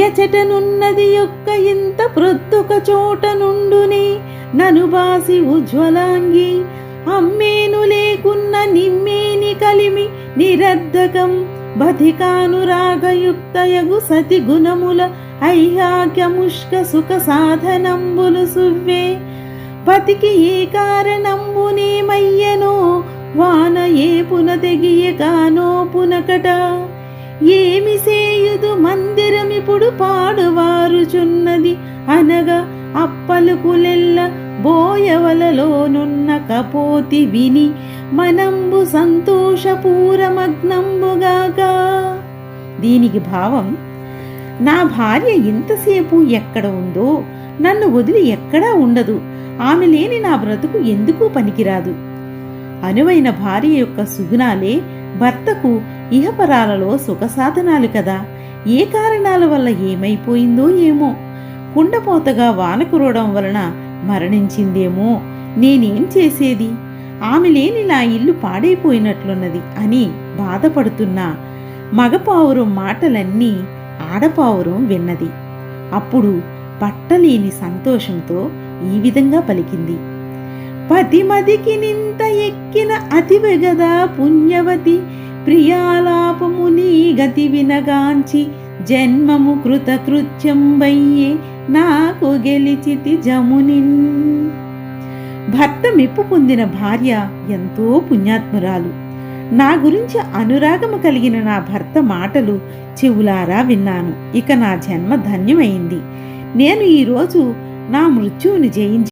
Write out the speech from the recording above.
ఎచటనున్నది యొక్క ఇంత ప్రొద్దుక చోట నుండునే ననుబాసి ఉజ్వలాంగి. అమ్మేను లేకున్న నిమ్మేని కలిమి నిరర్ధకం బధికానురాగయుక్తయగు సతి గుణముల ఐహాక్యముష్క సుఖ సాధనంబులు సువ్వే. పతికి ఏ కారణంబునేమయ్యనో వాన ఏ పునదెగియగానో పునకట. ఏమి సేయుదు మందిరమిప్పుడు అనగా అప్పలుకులెల్ల బోయవలలోనున్న కపోతి విని మనంబు సంతోషపూరమగ్నంబుగాక. దీనికి భావం నా భార్య ఇంతసేపు ఎక్కడ ఉందో నన్ను వదిలి ఎక్కడా ఉండదు. ఆమె లేని నా బ్రతుకు ఎందుకు పనికిరాదు. అనువైన భార్య యొక్క సుగుణాలే భర్తకు ఇహపరాలలో సుఖసాధనాలు కదా. ఏ కారణాల వల్ల ఏమైపోయిందో ఏమో. కుండపోతగా వాన కురవడం వలన మరణించిందేమో? నేనేం చేసేది? ఆమె లేని నా ఇల్లు పాడైపోయినట్లున్నది అని బాధపడుతున్న. మగపావురం మాటలన్నీ ఆడపావురం విన్నది. అప్పుడు పట్టలేని సంతోషంతో ఈ విధంగా పలికింది. పతిమదికి నింత ఎక్కిన అతివెగదా పుణ్యవతి ప్రియాలాపముని గతి వినగాంచి జన్మము కృతకృత్యంబయ్యే నాకు గెలిచితి జమునిన్. భర్త మెప్పు పొందిన భార్య ఎంతో పుణ్యాత్మురాలు. నా గురించి అనురాగము కలిగిన నా భర్త మాటలు చెవులారా విన్నాను. ఇక నా జన్మ ధన్యమైంది. నేను ఈరోజు నా మృత్యువుని జయించి